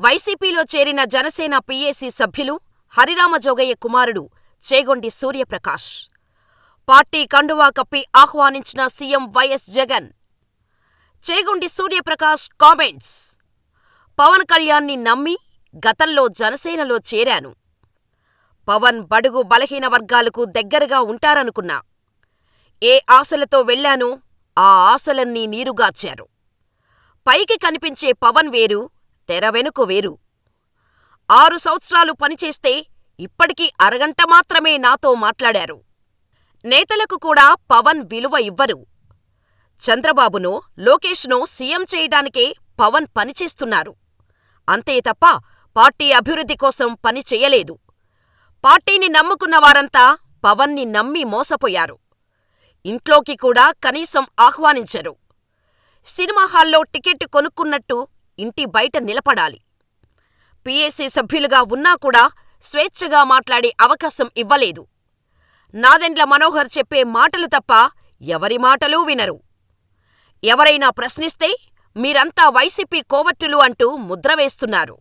వైసీపీలో చేరిన జనసేన పీఏసీ సభ్యులు హరిరామజోగయ్య కుమారుడు చేగొండి సూర్యప్రకాష్. పార్టీ కండువా కప్పి ఆహ్వానించిన CM YS Jagan. Chegondi Suryaprakash comments Pawan కళ్యాణ్ని నమ్మి గతంలో జనసేనలో చేరాను. పవన్ బడుగు బలహీన వర్గాలకు దగ్గరగా ఉంటారనుకున్నా. ఏ ఆశలతో వెళ్ళానో ఆ ఆశలన్నీ నీరుగార్చారు. పైకి కనిపించే పవన్ వేరు, తెర వెనుక వేరు. ఆరు సంవత్సరాలు పనిచేస్తే ఇప్పటికీ అరగంట మాత్రమే నాతో మాట్లాడారు. నేతలకు కూడా పవన్ విలువ ఇవ్వరు. చంద్రబాబునో, లోకేష్నో సీఎం చేయడానికే పవన్ పనిచేస్తున్నారు. అంతే తప్ప పార్టీ అభివృద్ధి కోసం పని చెయ్యలేదు. పార్టీని నమ్ముకున్న వారంతా పవన్ని నమ్మి మోసపోయారు. ఇంట్లోకి కూడా కనీసం ఆహ్వానించరు. సినిమా హాల్లో టికెట్ కొనుక్కున్నట్టు ఇంటి బయట నిలబడాలి. పిఏసీ సభ్యులుగా ఉన్నా కూడా స్వేచ్ఛగా మాట్లాడే అవకాశం ఇవ్వలేదు. నాదెండ్ల మనోహర్ చెప్పే మాటలు తప్ప ఎవరి మాటలూ వినరు. ఎవరైనా ప్రశ్నిస్తే మీరంతా వైసీపీ కోవట్టులు అంటూ ముద్ర వేస్తున్నారు.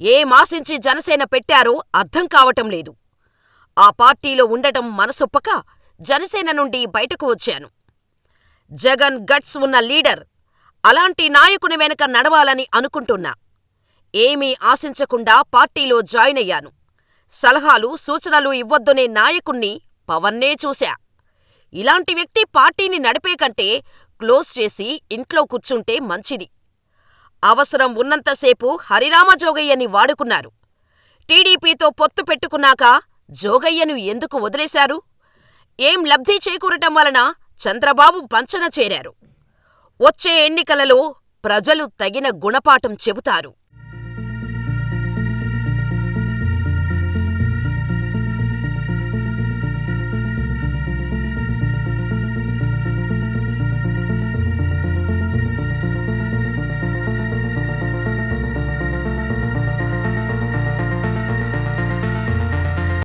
ఏమాశించి జనసేన పెట్టారో అర్థం కావటం లేదు. ఆ పార్టీలో ఉండటం మనసొప్పక జనసేన నుండి బయటకు వచ్చాను. జగన్ గట్స్ ఉన్న లీడర్. అలాంటి నాయకుని వెనక నడవాలని అనుకుంటున్నా. ఏమీ ఆశించకుండా పార్టీలో జాయినయ్యాను. సలహాలు, సూచనలు ఇవ్వొద్దనే నాయకుణ్ణి పవన్నే చూశా. ఇలాంటి వ్యక్తి పార్టీని నడిపే కంటే క్లోజ్ చేసి ఇంట్లో కూర్చుంటే మంచిది. అవసరం ఉన్నంతసేపు హరిరామ జోగయ్యని వాడుకున్నారు. టీడీపీతో పొత్తు పెట్టుకున్నాక జోగయ్యను ఎందుకు వదిలేశారు? ఏం లబ్ధి చేకూరటం వలన చంద్రబాబు పంచన చేరారు. వచ్చే ఎన్నికలలో ప్రజలు తగిన గుణపాఠం చెబుతారు.